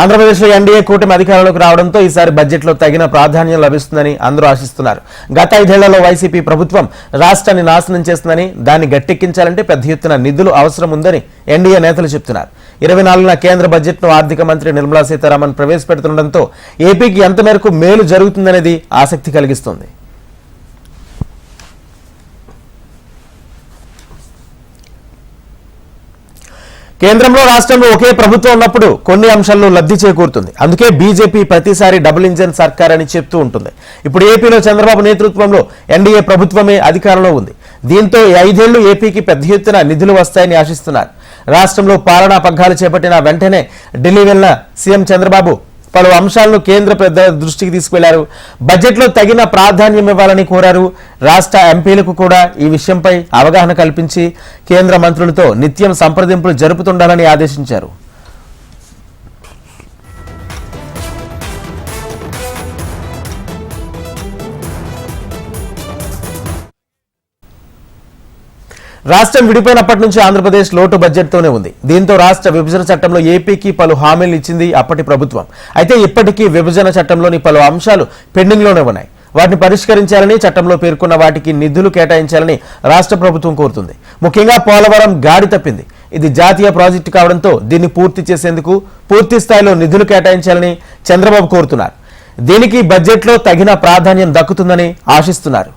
ఆంధ్రప్రదేశ్లో ఎన్డీఏ కూటమి అధికారంలోకి రావడంతో ఈసారి బడ్జెట్లో తగిన ప్రాధాన్యం లభిస్తుందని అందరూ ఆశిస్తున్నారు. గత ఐదేళ్ళలో వైసీపీ ప్రభుత్వం రాష్ట్రాన్ని నాశనం చేస్తుందని దాన్ని గట్టెక్కించాలంటే పెద్ద ఎత్తున నిధులు అవసరం ఉందని ఎన్డీఏ నేతలు చెప్తున్నారు. ఇరవై నాలుగున కేంద్ర బడ్జెట్ను ఆర్థిక మంత్రి నిర్మలా సీతారామన్ ప్రవేశపెడుతుండటంతో ఏపీకి ఎంత మేరకు మేలు జరుగుతుందనేది ఆసక్తి కలిగిస్తుంది. కేంద్రంలో రాష్ట్రంలో ఒకే ప్రభుత్వం ఉన్నప్పుడు కొన్ని అంశాల్లో లబ్ధి చేకూరుతుంది. అందుకే బీజేపీ ప్రతిసారి డబుల్ ఇంజన్ సర్కార్ అని చెప్తూ ఉంటుంది. ఇప్పుడు ఏపీలో చంద్రబాబు నేతృత్వంలో ఎన్డీఏ ప్రభుత్వమే అధికారంలో ఉంది. దీంతో ఐదేళ్ళు ఏపీకి పెద్ద ఎత్తున నిధులు వస్తాయని ఆశిస్తున్నారు. రాష్ట్రంలో పాలనా పగ్గాలు చేపట్టిన వెంటనే ఢిల్లీ వెళ్ళిన సీఎం చంద్రబాబు పలు అంశాలను కేంద్ర పెద్ద దృష్టికి తీసుకువెళ్ళారు. బడ్జెట్లో తగిన ప్రాధాన్యం ఇవ్వాలని కోరారు. రాష్ట్ర ఎంపీలకు కూడా ఈ విషయంపై అవగాహన కల్పించి కేంద్ర మంత్రులతో నిత్యం సంప్రదింపులు జరుపుతుండాలని ఆదేశించారు. రాష్ట్రం విడిపోయినప్పటి నుంచి ఆంధ్రప్రదేశ్ లోటు బడ్జెట్తోనే ఉంది. దీంతో రాష్ట్ర విభజన చట్టంలో ఏపీకి పలు హామీలు ఇచ్చింది అప్పటి ప్రభుత్వం. అయితే ఇప్పటికీ విభజన చట్టంలోని పలు అంశాలు పెండింగ్లోనే ఉన్నాయి. వాటిని పరిష్కరించాలని చట్టంలో పేర్కొన్న వాటికి నిధులు కేటాయించాలని రాష్ట్ర ప్రభుత్వం కోరుతుంది. ముఖ్యంగా పోలవరం గాడి తప్పింది. ఇది జాతీయ ప్రాజెక్టు కావడంతో దీన్ని పూర్తి చేసేందుకు పూర్తి స్థాయిలో నిధులు కేటాయించాలని చంద్రబాబు కోరుతున్నారు. దీనికి బడ్జెట్లో తగిన ప్రాధాన్యం దక్కుతుందని ఆశిస్తున్నారు.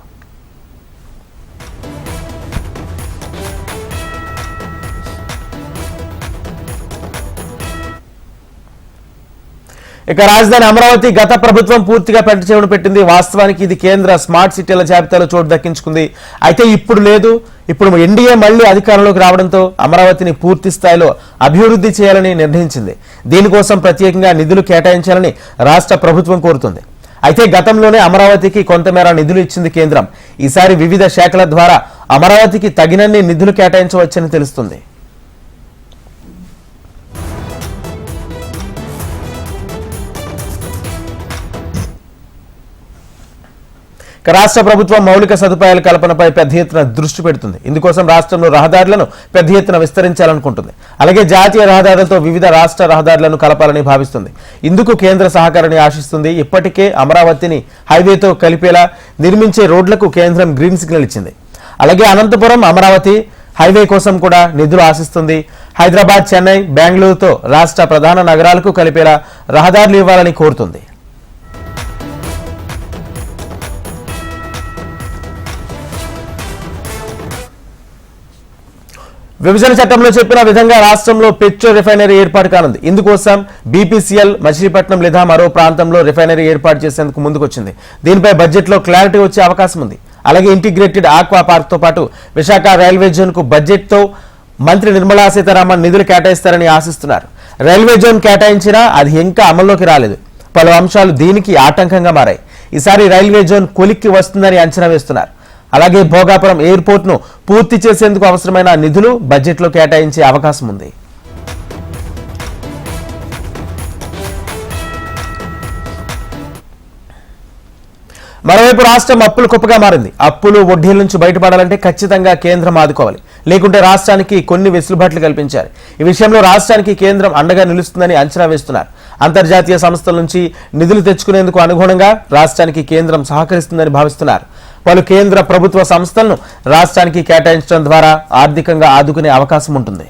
ఇక రాజధాని అమరావతి గత ప్రభుత్వం పూర్తిగా పెంట పెట్టింది. వాస్తవానికి ఇది కేంద్ర స్మార్ట్ సిటీల జాబితాలో చోటు దక్కించుకుంది. అయితే ఇప్పుడు లేదు. ఇప్పుడు ఎన్డీఏ మళ్ళీ అధికారంలోకి రావడంతో అమరావతిని పూర్తి స్థాయిలో అభివృద్ధి చేయాలని నిర్ణయించింది. దీనికోసం ప్రత్యేకంగా నిధులు కేటాయించాలని రాష్ట్ర ప్రభుత్వం కోరుతుంది. అయితే గతంలోనే అమరావతికి కొంతమేర నిధులు ఇచ్చింది కేంద్రం. ఈసారి వివిధ శాఖల ద్వారా అమరావతికి తగినన్ని నిధులు కేటాయించవచ్చని తెలుస్తుంది. రాష్ట్ర ప్రభుత్వం మౌలిక సదుపాయాల కల్పనపై పెద్ద ఎత్తున దృష్టి పెడుతుంది. ఇందుకోసం రాష్ట్రంలో రహదారులను పెద్ద ఎత్తున విస్తరించాలనుకుంటుంది. అలాగే జాతీయ రహదారులతో వివిధ రాష్ట్ర రహదారులను కలపాలని భావిస్తుంది. ఇందుకు కేంద్ర సహకారాన్ని ఆశిస్తుంది. ఇప్పటికే అమరావతిని హైవేతో కలిపేలా నిర్మించే రోడ్లకు కేంద్రం గ్రీన్ సిగ్నల్ ఇచ్చింది. అలాగే అనంతపురం అమరావతి హైవే కోసం కూడా నిధులు ఆశిస్తుంది. హైదరాబాద్ చెన్నై బెంగళూరుతో రాష్ట్ర ప్రధాన నగరాలకు కలిపేలా రహదారులు ఇవ్వాలని కోరుతుంది. విభజన చట్టంలో చెప్పిన విధంగా రాష్ట్రంలో పెట్రో రిఫైనరీ ఏర్పాటు కానుంది. ఇందుకోసం బీపీసీఎల్ మచిలీపట్నం లేదా మరో ప్రాంతంలో రిఫైనరీ ఏర్పాటు చేసేందుకు ముందుకొచ్చింది. దీనిపై బడ్జెట్లో క్లారిటీ వచ్చే అవకాశం ఉంది. అలాగే ఇంటిగ్రేటెడ్ ఆక్వా పార్క్తో పాటు విశాఖ రైల్వే జోన్కు బడ్జెట్తో మంత్రి నిర్మలా సీతారామన్ నిధులు కేటాయిస్తారని ఆశిస్తున్నారు. రైల్వే జోన్ కేటాయించినా అది ఇంకా అమల్లోకి రాలేదు. పలు అంశాలు దీనికి ఆటంకంగా మారాయి. ఈసారి రైల్వే జోన్ కొలిక్కి వస్తుందని అంచనా వేస్తున్నారు. అలాగే భోగాపురం ఎయిర్పోర్ట్ను పూర్తి చేసేందుకు అవసరమైన నిధులు బడ్జెట్లో కేటాయించే అవకాశం ఉంది. మరోవైపు రాష్ట్రం అప్పులు కుప్పగా మారింది. అప్పులు వడ్డీల నుంచి బయటపడాలంటే ఖచ్చితంగా కేంద్రం ఆదుకోవాలి. లేకుంటే రాష్ట్రానికి కొన్ని వెసులుబాట్లు కల్పించాలి. ఈ విషయంలో రాష్ట్రానికి కేంద్రం అండగా నిలుస్తుందని అంచనా వేస్తున్నారు. అంతర్జాతీయ సంస్థల నుంచి నిధులు తెచ్చుకునేందుకు అనుగుణంగా రాష్ట్రానికి కేంద్రం సహకరిస్తుందని భావిస్తున్నారు. పలు కేంద్ర ప్రభుత్వ సంస్థలను రాష్ట్రానికి కేటాయించడం ద్వారా ఆర్థికంగా ఆదుకునే అవకాశం ఉంటుంది.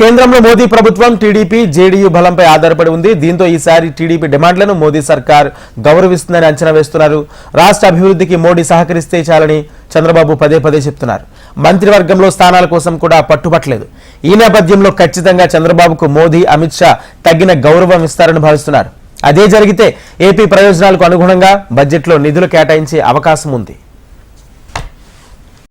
కేంద్రంలో మోదీ ప్రభుత్వం టీడీపీ జేడీయూ బలంపై ఆధారపడి ఉంది. దీంతో ఈసారి టీడీపీ డిమాండ్లను మోదీ సర్కార్ గౌరవిస్తుందని అంచనా వేస్తున్నారు. రాష్ట్ర అభివృద్ధికి మోడీ సహకరిస్తే చాలని చంద్రబాబు పదే పదే చెప్తున్నారు. మంత్రివర్గంలో స్థానాల కోసం కూడా పట్టుబట్టలేదు. ఈ నేపథ్యంలో ఖచ్చితంగా చంద్రబాబుకు మోదీ అమిత్ షా తగిన గౌరవం ఇస్తారని భావిస్తున్నారు. అదే జరిగితే ఏపీ ప్రయోజనాలకు అనుగుణంగా బడ్జెట్లో నిధులు కేటాయించే అవకాశం ఉంది.